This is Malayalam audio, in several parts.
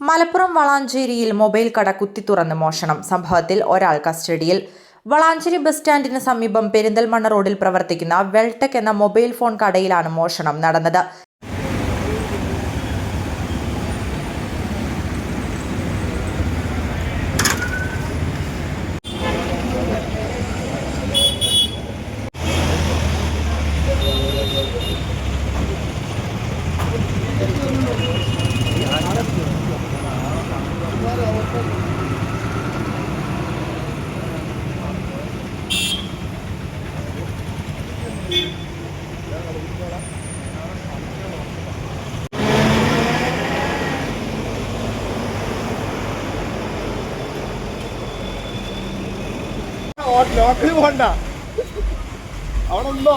മലപ്പുറം വളാഞ്ചേരിയിൽ മൊബൈൽ കട കുത്തി തുറന്ന് മോഷണം. സംഭവത്തിൽ ഒരാൾ കസ്റ്റഡിയിൽ. വളാഞ്ചേരി ബസ് സ്റ്റാൻഡിന് സമീപം പെരിന്തൽമണ്ണ റോഡിൽ പ്രവർത്തിക്കുന്ന വെൽടെക് എന്ന മൊബൈൽ ഫോൺ കടയിലാണ് മോഷണം നടന്നത്. ലോക്കൽ പോണ്ട. അവിടെ ഉണ്ടോ?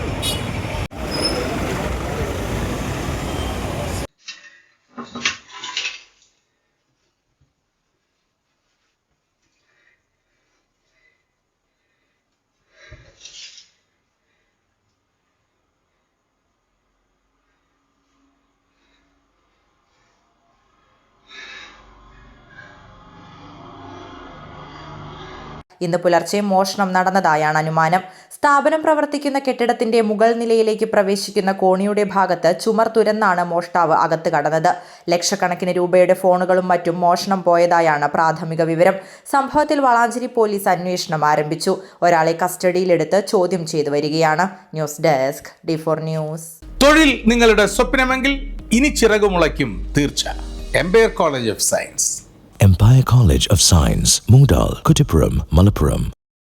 ഇന്ന് പുലർച്ചെ മോഷണം നടന്നതായാണ് അനുമാനം. സ്ഥാപനം പ്രവർത്തിക്കുന്ന കെട്ടിടത്തിന്റെ മുകൾ നിലയിലേക്ക് പ്രവേശിക്കുന്ന കോണിയുടെ ഭാഗത്ത് ചുമർ തുരന്നാണ് മോഷ്ടാവ് അകത്ത് കടന്നത്. ലക്ഷക്കണക്കിന് രൂപയുടെ ഫോണുകളും മറ്റും മോഷണം പോയതായാണ് പ്രാഥമിക വിവരം. സംഭവത്തിൽ വളാഞ്ചേരി പോലീസ് അന്വേഷണം ആരംഭിച്ചു. ഒരാളെ കസ്റ്റഡിയിലെടുത്ത് ചോദ്യം ചെയ്തു വരികയാണ്. News desk D four news. തൊഴിൽ നിങ്ങളുടെ സ്വപ്നമെങ്കിൽ ഇനി ചിറകുമുളയ്ക്കും തീർച്ച. Empire college of science. Empire College of Science, Moondal, Kuttipuram, Malappuram.